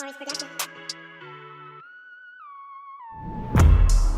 Morris.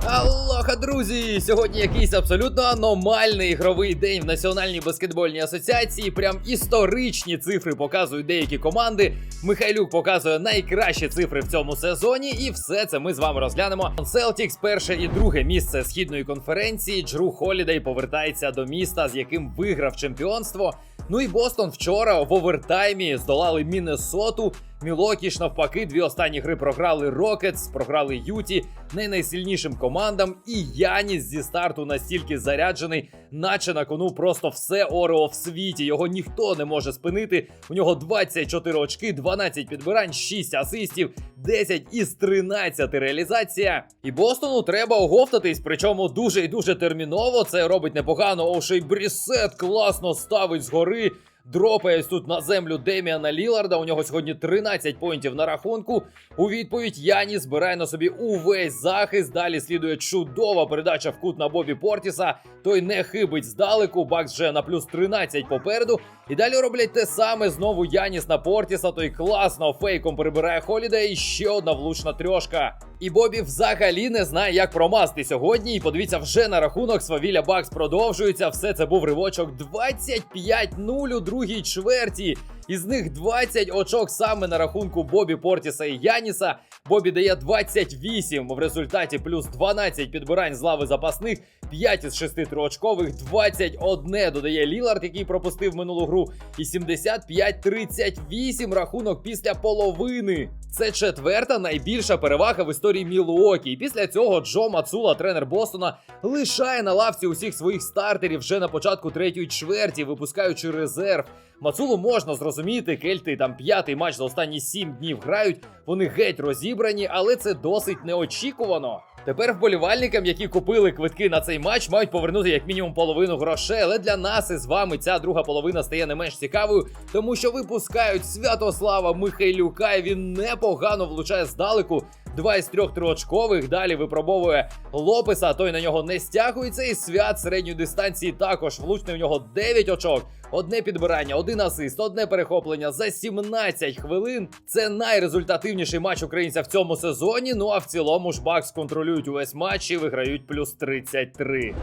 Алоха, друзі! Сьогодні якийсь абсолютно аномальний ігровий день в Національній баскетбольній асоціації. Прям історичні цифри показують деякі команди. Михайлюк показує найкращі цифри в цьому сезоні, і все це ми з вами розглянемо. Celtics перше і друге місце східної конференції. Джру Холідей повертається до міста, з яким виграв чемпіонство. Ну і Бостон вчора в овертаймі здолали Міннесоту. Мілокі ж навпаки, дві останні гри програли Рокетс, програли Юті, не найсильнішим командам. І Яніс зі старту настільки заряджений, наче на кону просто все Орео в світі. Його ніхто не може спинити. У нього 24 очки, 12 підбирань, 6 асистів, 10 із 13 реалізація. І Бостону треба оговтатись, причому дуже і дуже терміново. Це робить непогано. Ошей Брісет класно ставить згори. Дропає тут на землю Деміана Ліларда. У нього сьогодні 13 поінтів на рахунку. У відповідь Яні збирає на собі увесь захист. Далі слідує чудова передача в кут на Бобі Портіса. Той не хибить здалеку. Бакс вже на плюс 13 попереду. І далі роблять те саме. Знову Яніс на Портіса. Той класно фейком прибирає Холіда. І ще одна влучна трьошка. І Бобі взагалі не знає, як промасти сьогодні. І подивіться, вже на рахунок Свавіля Бакс продовжується. Все це був ривочок 25-0 у другій чверті. Із них 20 очок саме на рахунку Бобі Портіса і Яніса. Бобі дає 28 в результаті плюс 12 підбирань з лави запасних, 5 із 6 триочкових, 21 додає Лілард, який пропустив минулу гру. І 75-38 рахунок після половини. Це четверта найбільша перевага в історії Мілуокі. І після цього Джо Мацула, тренер Бостона, лишає на лавці усіх своїх стартерів вже на початку третьої чверті, випускаючи резерв. Мацулу можна зрозуміти, кельти там п'ятий матч за останні сім днів грають. Вони геть розібрані, але це досить неочікувано. Тепер вболівальникам, які купили квитки на цей матч, мають повернути як мінімум половину грошей. Але для нас із вами ця друга половина стає не менш цікавою, тому що випускають Святослава Михайлюка. і Він непогано влучає здалеку. Два із трьох триочкових. Далі випробовує Лопеса. Той на нього не стягується. І свят середньої дистанції також влучний у нього 9 очок. Одне підбирання, один асист, одне перехоплення за 17 хвилин. Це найрезультативніший матч українця в цьому сезоні. Ну а в цілому ж Бакс контролюють увесь матч і виграють плюс 33.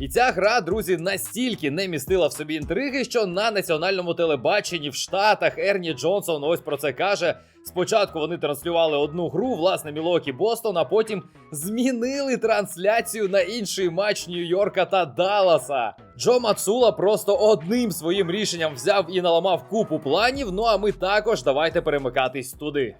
І ця гра, друзі, настільки не містила в собі інтриги, що на національному телебаченні в Штатах Ерні Джонсон ось про це каже. Спочатку вони транслювали одну гру, власне, Мілокі Бостон, а потім змінили трансляцію на інший матч Нью-Йорка та Далласа. Джо Мацула просто одним своїм рішенням взяв і наламав купу планів. Ну а ми також давайте перемикатись туди.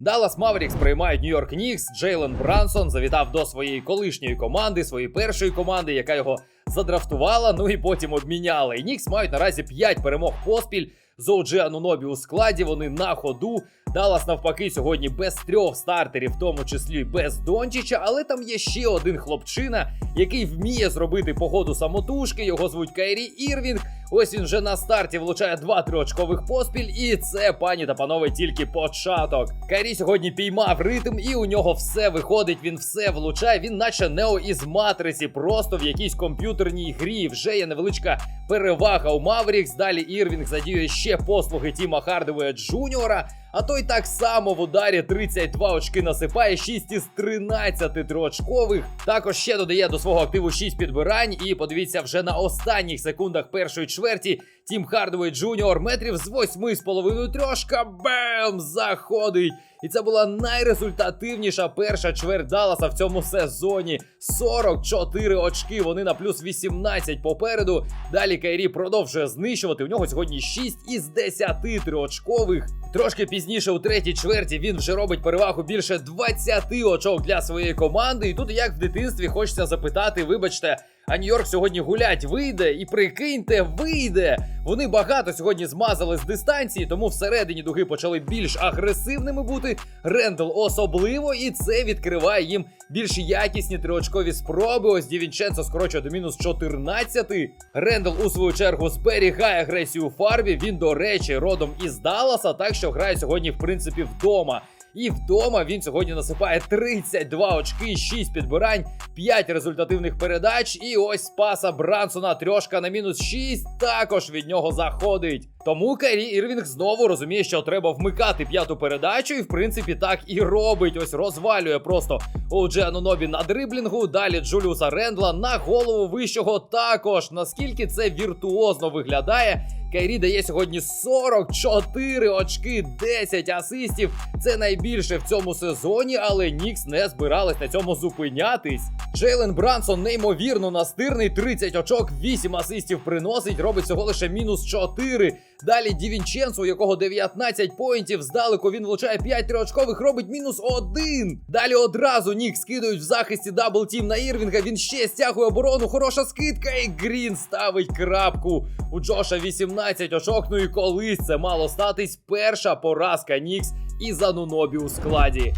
Даллас Маверікс приймають Нью-Йорк Нікс. Джейлен Брансон завітав до своєї колишньої команди, своєї першої команди, яка його задрафтувала, ну і потім обміняла. І Нікс мають наразі 5 перемог поспіль. З Анунобі у складі вони на ходу. Даллас навпаки сьогодні без трьох стартерів, в тому числі без Дончича, але там є ще один хлопчина, який вміє зробити погоду самотужки. Його звуть Кайрі Ірвінг. Ось він вже на старті влучає два триочкових поспіль, і це, пані та панове, тільки початок. Кайрі сьогодні піймав ритм, і у нього все виходить. Він все влучає. Він, наче Нео із матриці, просто в якійсь комп'ютерній грі. Вже є невеличка перевага у Маврікс. Далі Ірвінг задіює ще послуги Тіма Хардевея Джуніора. А той так само в ударі 32 очки насипає, 6 із 13 триочкових. Також ще додає до свого активу 6 підбирань. І подивіться, вже на останніх секундах першої чверті Тім Хардвей Джуніор метрів з 8,5 трьошка. Бем! Заходить! І це була найрезультативніша перша чверть Далласа в цьому сезоні. 44 очки. Вони на плюс 18 попереду. Далі Кайрі продовжує знищувати. У нього сьогодні 6 із 10 триочкових. Трошки пізніше у третій чверті він вже робить перевагу більше 20 очок для своєї команди. І тут, як в дитинстві, хочеться запитати, вибачте. А Нью-Йорк сьогодні гулять вийде, і прикиньте, вийде. Вони багато сьогодні змазали з дистанції, тому всередині дуги почали більш агресивними бути. Рендл особливо, і це відкриває їм більш якісні триочкові спроби. Ось Дівінченцо скорочує до мінус 14. Рендл у свою чергу зберігає агресію у фарбі. Він, до речі, родом із Далласа, так що грає сьогодні, в принципі, вдома. І вдома він сьогодні насипає 32 очки, 6 підбирань, 5 результативних передач. І ось паса Брансона трьошка на мінус 6 також від нього заходить. Тому Кайрі Ірвінг знову розуміє, що треба вмикати п'яту передачу, і в принципі так і робить. Ось розвалює просто Оуджі Анунобі на дриблінгу. Далі Джуліуса Рендла на голову вищого також. Наскільки це віртуозно виглядає. Кайрі дає сьогодні 44 очки, 10 асистів. Це найбільше в цьому сезоні, але Нікс не збирались на цьому зупинятись. Джейлен Брансон неймовірно настирний, 30 очок, 8 асистів приносить, робить всього лише мінус 4. Далі Дівінченцо, у якого 19 поінтів, здалеку він влучає 5 триочкових, робить мінус 1. Далі одразу Нік скидують в захисті даблтім на Ірвінга. Він ще стягує оборону. Хороша скидка. І Грін ставить крапку. У Джоша 18 очок. Ну і колись це мало статись. Перша поразка Нікс із Анунобі у складі.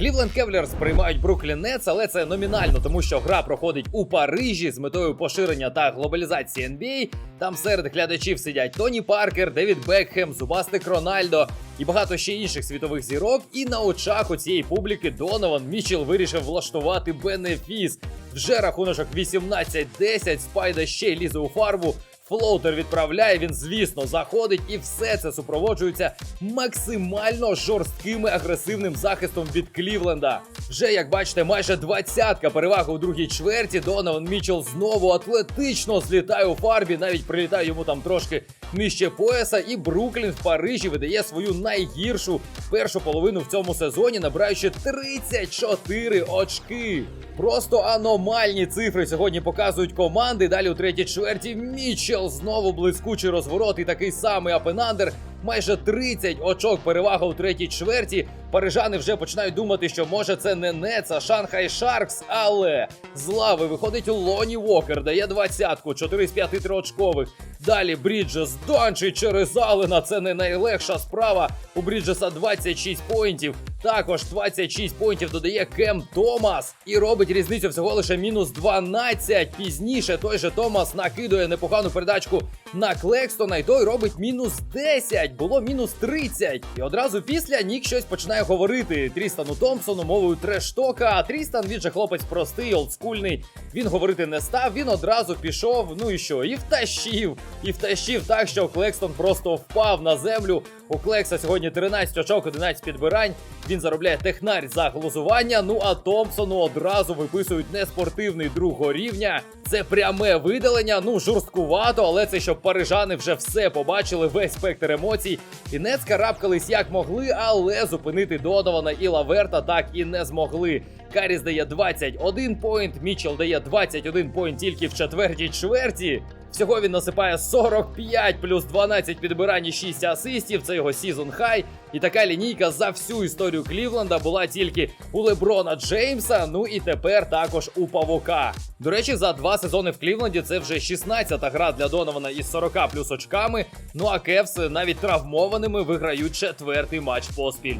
Клівленд Кевлерс приймають Бруклін Нетс, але це номінально, тому що гра проходить у Парижі з метою поширення та глобалізації NBA. Там серед глядачів сидять Тоні Паркер, Девід Бекхем, Зубастик Рональдо і багато ще інших світових зірок. І на очах у цієї публіки Донован Мічел вирішив влаштувати бенефіс. Вже рахуночок 18-10, Спайда ще лізе у фарбу. Флоутер відправляє, він, звісно, заходить, і все це супроводжується максимально жорстким агресивним захистом від Клівленда. Вже як бачите, майже двадцятка переваги у другій чверті. Донован Мічел знову атлетично злітає у фарбі, навіть прилітає йому там трошки нижче пояса. І Бруклін в Парижі видає свою найгіршу першу половину в цьому сезоні, набираючи 34 очки. Просто аномальні цифри сьогодні показують команди. Далі у третій чверті Мічел знову блискучий розворот і такий самий апенандер. Майже 30 очок перевага у третій чверті. Парижани вже починають думати, що може це не Нец, а Шанхай Шаркс, але з лави виходить Лоні Вокер, дає двадцятку, 4 з 5 триочкових. Далі Бріджес Данчі через Алена. Це не найлегша справа. У Бріджеса 26 поінтів. Також 26 поінтів додає Кем Томас і робить різницю всього лише мінус 12. Пізніше той же Томас накидує непогану передачку на Клекстона, і той робить мінус 10. Було мінус 30. І одразу після Нік щось починає говорити Трістану Томпсону мовою трештока. А Трістан він же хлопець простий, олдскульний. Він говорити не став. Він одразу пішов. Ну і що? І втащив. І втащив так, що Клекстон просто впав на землю. У Клекса сьогодні 13 очок, 11 підбирань. Він заробляє технарь за глузування. Ну а Томпсону одразу виписують неспортивний другого рівня. Це пряме видалення. Ну жорсткувато, але це щоб парижани вже все побачили, весь спектр емоцій. І Нец карабкались як могли, але зупинити Додована і Лаверта так і не змогли. Каріс дає 21 поінт, Мічел дає 21 поінт тільки в четвертій чверті. Всього він насипає 45 плюс 12 підбирань і 6 асистів. Це його сізон хай. І така лінійка за всю історію Клівленда була тільки у Леброна Джеймса. Ну і тепер також у Павука. До речі, за два сезони в Клівленді це вже 16-та гра для Донована із 40 плюс очками. Ну а Кевс навіть травмованими виграють четвертий матч поспіль.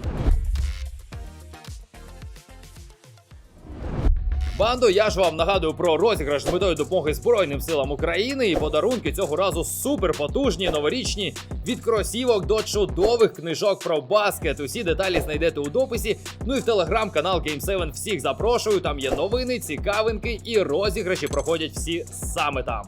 Бандо, я ж вам нагадую про розіграш з метою допомоги Збройним силам України і подарунки цього разу супер потужні, новорічні від кросівок до чудових книжок про баскет. Усі деталі знайдете у дописі. Ну і в телеграм-канал Game7 всіх запрошую. Там є новини, цікавинки і розіграші проходять всі саме там.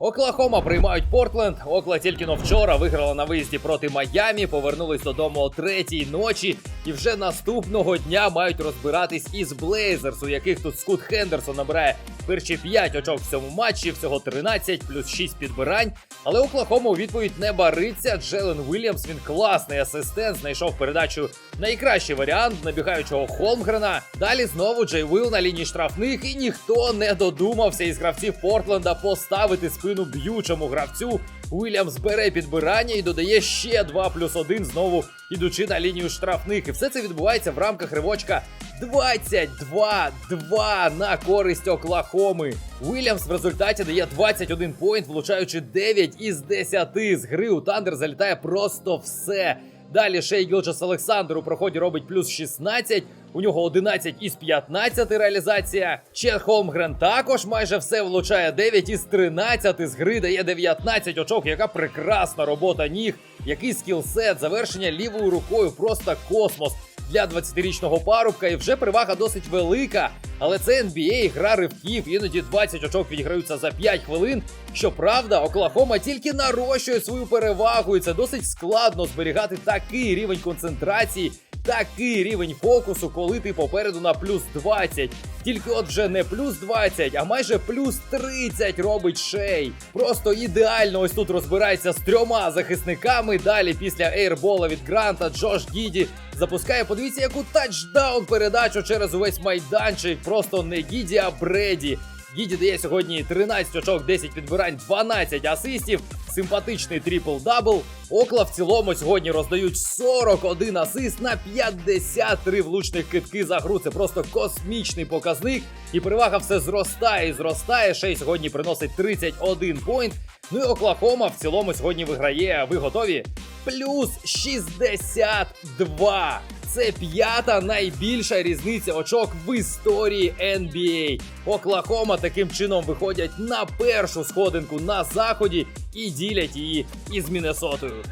Оклахома приймають Портленд. Окла тільки но вчора виграла на виїзді проти Майамі, повернулись додому о третій ночі, і вже наступного дня мають розбиратись із Блейзерс, у яких тут Скут Хендерсон набирає перші 5 очок в цьому матчі, всього 13 плюс 6 підбирань. Але Оклахома у відповідь не бариться. Джелен Вільямс, він класний асистент, знайшов передачу найкращий варіант набігаючого Холмгрена. Далі знову Джей Вил на лінії штрафних, і ніхто не додумався із гравців Портленда поставити спину б'ючому гравцю. Уільямс бере підбирання і додає ще 2 плюс 1, знову ідучи на лінію штрафних. І все це відбувається в рамках ривочка 22-2 на користь Оклахоми. Уільямс в результаті дає 21 поінт, влучаючи 9 із 10 з гри. У Тандер залітає просто все. Далі Шей Гілчас Олександр у проході робить плюс 16. У нього 11 із 15 реалізація. Чет Холмгрен також майже все влучає 9 із 13 з гри дає 19 очок. Яка прекрасна робота ніг, який скілсет, завершення лівою рукою, просто космос. Для 20-річного парубка, і вже перевага досить велика. Але це NBA, гра ривків, іноді 20 очок відіграються за 5 хвилин. Щоправда, Оклахома тільки нарощує свою перевагу, і це досить складно зберігати такий рівень концентрації. Такий рівень фокусу, коли ти попереду на плюс 20. Тільки от вже не плюс 20, а майже плюс 30 робить шей. Просто ідеально ось тут розбирається з трьома захисниками. Далі після ейрбола від Гранта Джош Гіді запускає. Подивіться, яку тачдаун передачу через увесь майданчик. Просто не Гіді, а Бреді. Гіді дає сьогодні 13 очок, 10 підбирань, 12 асистів. Симпатичний трипл-дабл. Окла в цілому сьогодні роздають 41 асист на 53 влучних китки за гру. Це просто космічний показник. І перевага все зростає і зростає. Шей сьогодні приносить 31 поінт. Ну і Оклахома в цілому сьогодні виграє. Ви готові? Плюс 62. Це п'ята найбільша різниця очок в історії NBA. Оклахома таким чином виходять на першу сходинку на заході і ділять її із Міннесотою.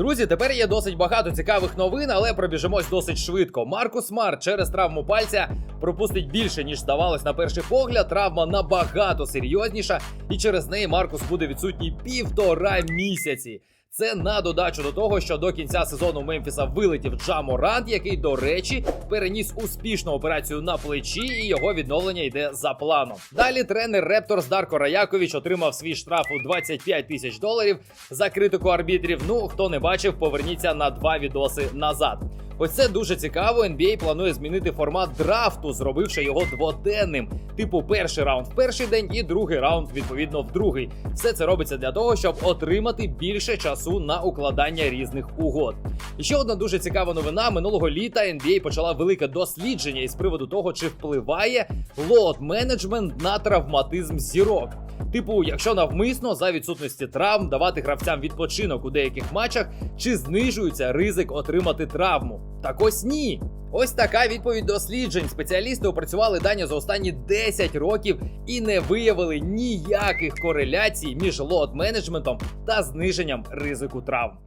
Друзі, тепер є досить багато цікавих новин, але пробіжимось досить швидко. Маркус Смарт через травму пальця пропустить більше, ніж здавалось на перший погляд. Травма набагато серйозніша, і через неї Маркус буде відсутній півтора місяці. Це на додачу до того, що до кінця сезону Мемфіса вилетів Джаморант, який, до речі, переніс успішну операцію на плечі, і його відновлення йде за планом. Далі тренер Репторс Дарко Раякович отримав свій штраф у 25 тисяч доларів за критику арбітрів. Ну хто не бачив, поверніться на два відоси назад. Ось це дуже цікаво. NBA планує змінити формат драфту, зробивши його дводенним. Типу, перший раунд в перший день і другий раунд відповідно в другий. Все це робиться для того, щоб отримати більше часу на укладання різних угод. І ще одна дуже цікава новина: минулого літа NBA почала велике дослідження із приводу того, чи впливає лот менеджмент на травматизм зірок. Типу, якщо навмисно за відсутності травм давати гравцям відпочинок у деяких матчах, чи знижується ризик отримати травму? Так ось ні. Ось така відповідь досліджень. Спеціалісти опрацювали дані за останні 10 років і не виявили ніяких кореляцій між лот менеджментом та зниженням ризику травм.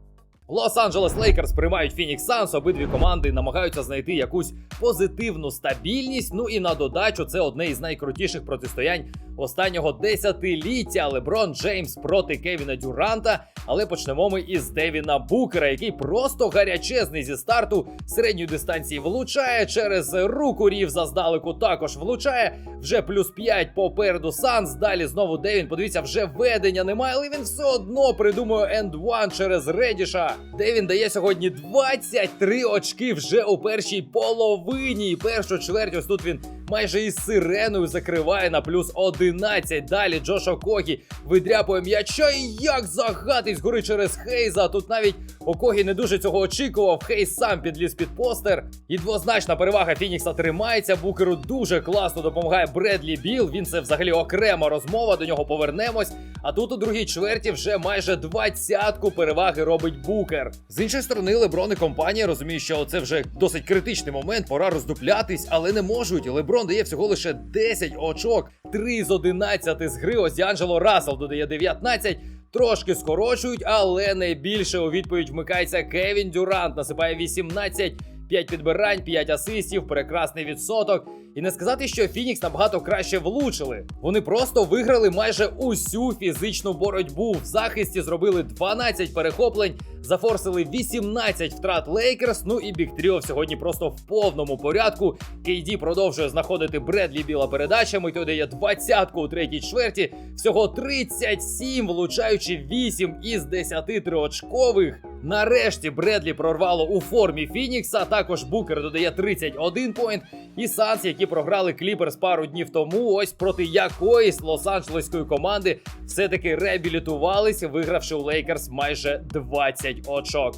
Лос-Анджелес Лейкерс приймають Фінікс Санс. Обидві команди намагаються знайти якусь позитивну стабільність. Ну і на додачу це одне із найкрутіших протистоянь останнього десятиліття. Леброн Джеймс проти Кевіна Дюранта. Але почнемо ми із Девіна Букера, який просто гарячезний зі старту середньої дистанції влучає. Через руку Рівза здалеку також влучає. Вже плюс 5 попереду Санс. Далі знову Девін. Подивіться, вже ведення немає, але він все одно придумує енд ван через Редіша. Девін дає сьогодні 23 очки вже у першій половині. Першу чверть ось тут він майже із сиреною закриває на плюс 11. Далі Джоша Когі видряпує м'яча. І як загатить згори через Хейза. Тут навіть Окогі не дуже цього очікував. Хейз сам підліз під постер. І двозначна перевага Фінікса тримається. Букеру дуже класно допомагає Бредлі Біл. Він це взагалі окрема розмова. До нього повернемось. А тут у другій чверті вже майже двадцятку переваги робить Букер. З іншої сторони, Леброн і компанія розуміють, що це вже досить критичний момент, пора роздуплятись, але не можуть. Леброн дає всього лише 10 очок, 3 з 11 з гри. Ось Анджело Рассел додає 19. Трошки скорочують, але найбільше у відповідь вмикається Кевін Дюрант. Насипає 18, 5 підбирань, 5 асистів, прекрасний відсоток. І не сказати, що Фінікс набагато краще влучили. Вони просто виграли майже усю фізичну боротьбу. В захисті зробили 12 перехоплень, зафорсили 18 втрат Лейкерс. Ну і Біг Тріо сьогодні просто в повному порядку. Кейді продовжує знаходити Бредлі біла передачами. Той дає двадцятку у третій чверті. Всього 37, влучаючи 8 із 10 триочкових. Нарешті Бредлі прорвало у формі Фінікса. Також Букер додає 31 поінт. І Санс, які програли Кліперс пару днів тому, ось проти якоїсь лос-анджелеської команди, все-таки реабілітувалися, вигравши у Лейкерс майже 20 очок.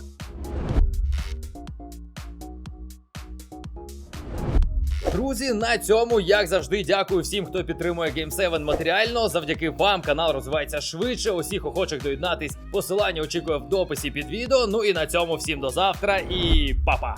Друзі, на цьому, як завжди, дякую всім, хто підтримує Game 7 матеріально. Завдяки вам канал розвивається швидше. Усіх охочих доєднатись. Посилання очікує в дописі під відео. Ну і на цьому всім до завтра і па-па!